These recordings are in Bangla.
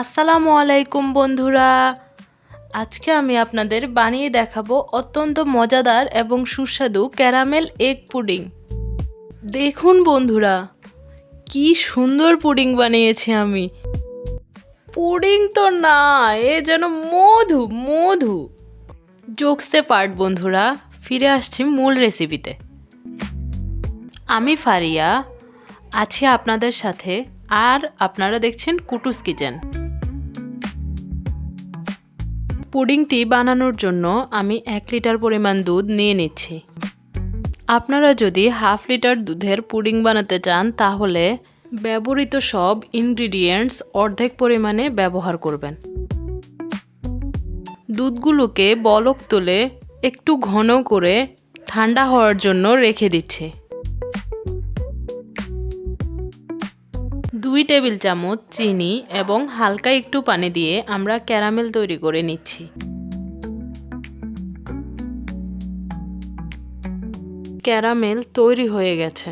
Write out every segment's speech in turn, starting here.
আসসালামু আলাইকুম বন্ধুরা। আজকে আমি আপনাদের বানিয়ে দেখাবো অত্যন্ত মজাদার এবং সুস্বাদু ক্যারামেল এগ পুডিং। দেখুন বন্ধুরা, কি সুন্দর পুডিং বানিয়েছি আমি। পুডিং তো না, এ যেন মধু মধু। জোকসে পার্ট বন্ধুরা, ফিরে আসছি মূল রেসিপিতে। আমি ফারিয়া, আছি আপনাদের সাথে, আর আপনারা দেখছেন কুটুস কিচেন। পুডিংটি বানানোর জন্য আমি এক লিটার পরিমাণ দুধ নিয়ে নিচ্ছি। আপনারা যদি হাফ লিটার দুধের পুডিং বানাতে চান, তাহলে ব্যবহৃত সব ইনগ্রিডিয়েন্টস অর্ধেক পরিমাণে ব্যবহার করবেন। দুধগুলোকে বলক তুলে একটু ঘন করে ঠান্ডা হওয়ার জন্য রেখে দিচ্ছি। দুই টেবিল চামচ চিনি এবং হালকা একটু পানি দিয়ে আমরা ক্যারামেল তৈরি করে নিচ্ছি। ক্যারামেল তৈরি হয়ে গেছে।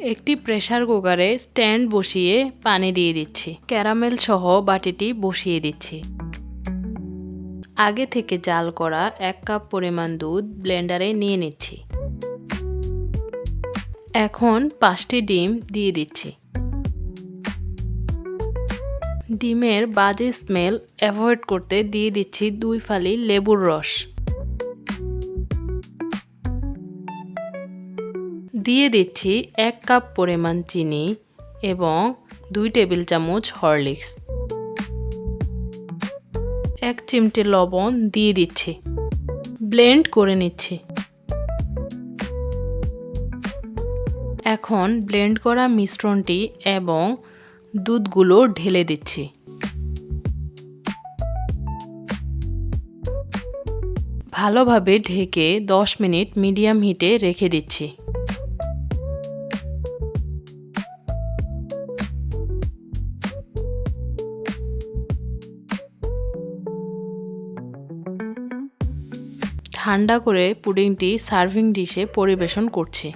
একটি প্রেসার কুকারে স্ট্যান্ড বসিয়ে পানি দিয়ে দিচ্ছি। ক্যারামেল সহ বাটিটি বসিয়ে দিচ্ছি। আগে থেকে জাল করা এক কাপ পরিমাণ দুধ ব্লেন্ডারে নিয়ে নিচ্ছি। এখন পাঁচটি ডিম দিয়ে দিচ্ছি। ডিমের বাজে স্মেল অ্যাভয়েড করতে দিয়ে দিচ্ছি দুই ফালি লেবুর রস। দিয়ে দিচ্ছি এক কাপ পরিমাণ চিনি এবং দুই টেবিল চামচ হরলিক্স। এক চিমটে লবণ দিয়ে দিচ্ছি। ব্লেন্ড করে নিচ্ছি। এখন ব্লেন্ড করা মিশ্রণটি এবং দুধগুলো ঢেলে দিচ্ছি। ভালোভাবে ঢেকে 10 মিনিট মিডিয়াম হিটে রেখে দিচ্ছি। ঠান্ডা করে পুডিংটি সার্ভিং ডিশে পরিবেশন করছি।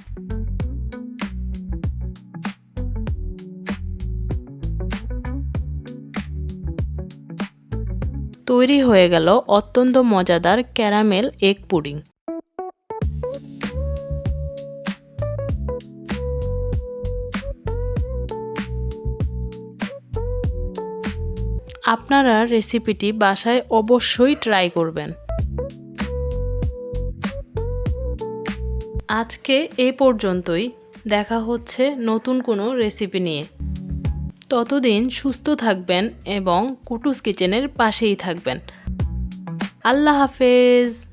তৈরি হয়ে গেল অত্যন্ত মজাদার ক্যারামেল এগ পুডিং। আপনারা রেসিপিটি বাসায় অবশ্যই ট্রাই করবেন। আজকে এ পর্যন্তই। দেখা হচ্ছে নতুন কোনো রেসিপি নিয়ে। ততদিন সুস্থ থাকবেন এবং কুটুস কিচেনের পাশেই থাকবেন। আল্লাহ হাফেজ।